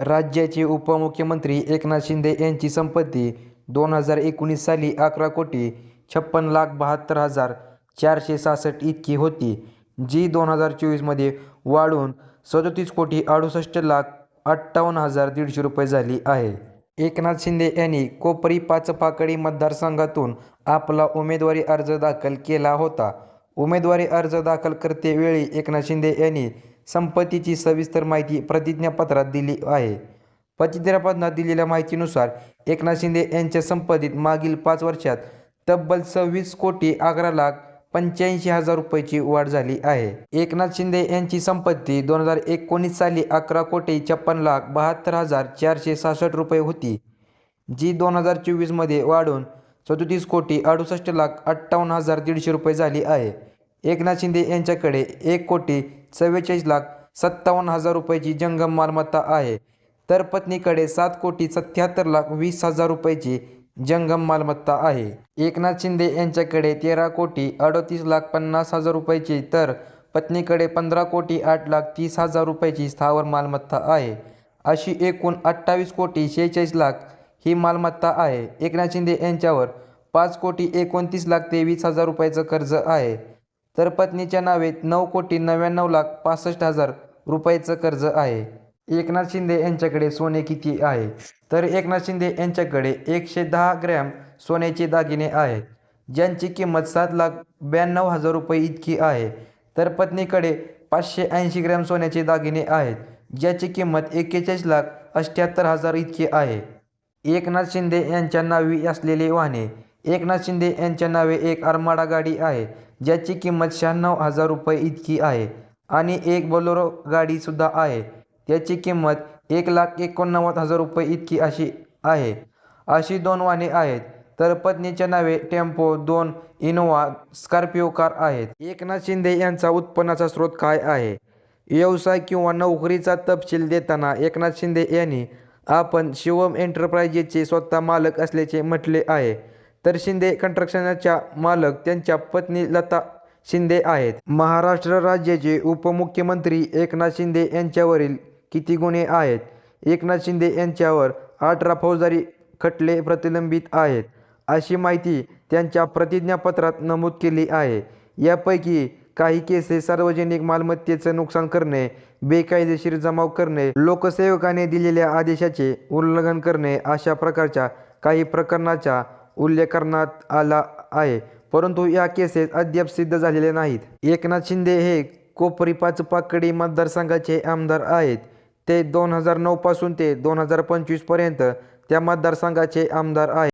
राज्याचे उपमुख्यमंत्री एकनाथ शिंदे यांची संपत्ती दोन हजार एकोणीस साली अकरा कोटी छप्पन लाख बहात्तर हजार चारशे सहासष्ट इतकी होती जी दोन हजार चोवीसमध्ये वाढून सदोतीस कोटी अडुसष्ट लाख अठ्ठावन्न हजार दीडशे रुपये झाली आहे. एकनाथ शिंदे यांनी कोपरी पाचपाकडी मतदारसंघातून आपला उमेदवारी अर्ज दाखल केला होता. उमेदवारी अर्ज दाखल करतेवेळी एकनाथ शिंदे यांनी संपत्तीची सविस्तर माहिती प्रतिज्ञापत्रात दिली आहे. प्रतिज्ञापत्रात दिलेल्या माहितीनुसार एकनाथ शिंदे यांच्या संपत्तीत मागील पाच वर्षात तब्बल सव्वीस कोटी अकरा लाख पंच्याऐंशी हजार रुपयाची वाढ झाली आहे. एकनाथ शिंदे यांची संपत्ती दोन हजार एकोणीस साली अकरा कोटी छप्पन लाख बहात्तर हजार चारशे सहासष्ट रुपये होती जी दोन हजार चोवीसमध्ये वाढून सदोतीस कोटी अडुसष्ट लाख अठ्ठावन्न हजार दीडशे रुपये झाली आहे. एकनाथ शिंदे यांच्याकडे एक कोटी चव्वेचाळीस लाख सत्तावन्न हजार रुपयाची जंगम मालमत्ता आहे. तर पत्नीकडे सात कोटी सत्याहत्तर लाख वीस हजार रुपयाची जंगम मालमत्ता आहे. एकनाथ शिंदे यांच्याकडे तेरा कोटी अडतीस लाख पन्नास हजार रुपयाची तर पत्नीकडे पंधरा कोटी आठ लाख तीस हजार रुपयाची स्थावर मालमत्ता आहे. अशी एकूण अठ्ठावीस कोटी शेहेचाळीस लाख ही मालमत्ता आहे. एकनाथ शिंदे यांच्यावर पाच कोटी एकोणतीस लाख तेवीस हजार रुपयाचं कर्ज आहे. तर पत्नीच्या नावे नऊ कोटी नव्याण्णव लाख पासष्ट हजार रुपयाचं कर्ज आहे. एकनाथ शिंदे यांच्याकडे सोने किती आहे? तर एकनाथ शिंदे यांच्याकडे एकशे दहा ग्रॅम सोन्याचे दागिने आहेत. ज्यांची किंमत सात लाख ब्याण्णव हजार रुपये इतकी आहे. तर पत्नीकडे पाचशे ऐंशी ग्रॅम सोन्याचे दागिने आहेत. ज्याची किंमत एक्केचाळीस लाख अठ्ठ्याहत्तर हजार इतकी आहे. एकनाथ शिंदे यांच्या नावी असलेले वाहने. एकनाथ शिंदे यांच्या नावे एक आरमाडा गाडी आहे. ज्याची किंमत शहाण्णव हजार रुपये इतकी आहे. आणि एक बोलोरो गाडीसुद्धा आहे. त्याची किंमत एक लाख एकोणनव्वद हजार रुपये इतकी अशी आहे. अशी दोन वाहने आहेत. तर पत्नीच्या नावे टेम्पो दोन इनोवा स्कॉर्पिओ कार आहेत. एकनाथ शिंदे यांचा उत्पन्नाचा स्रोत काय आहे? व्यवसाय किंवा नोकरीचा तपशील देताना एकनाथ शिंदे यांनी आपण शिवम एंटरप्राइजेसचे स्वतः मालक असल्याचे म्हटले आहे. तर शिंदे कंस्ट्रक्शनच्या मालक त्यांच्या पत्नी लता शिंदे आहेत. महाराष्ट्र राज्याचे उपमुख्यमंत्री एकनाथ शिंदे यांच्यावरील किती गुन्हे आहेत? एकनाथ शिंदे यांच्यावर अठरा फौजदारी खटले प्रतिलंबित आहेत. अशी माहिती त्यांच्या प्रतिज्ञापत्रात नमूद केली आहे. यापैकी काही केसेस सार्वजनिक मालमत्तेचं नुकसान करणे बेकायदेशीर जमाव करणे लोकसेवकाने दिलेल्या आदेशाचे उल्लंघन करणे अशा प्रकारच्या काही प्रकरणाच्या उल्लेख करण्यात आला आहे. परंतु या केसेस अद्याप सिद्ध झालेले नाहीत. एकनाथ शिंदे हे कोपरी पाचपाकडी मतदारसंघाचे आमदार आहेत. ते दोन हजार नऊपासून ते दोन हजार पंचवीसपर्यंत त्या मतदारसंघाचे आमदार आहेत.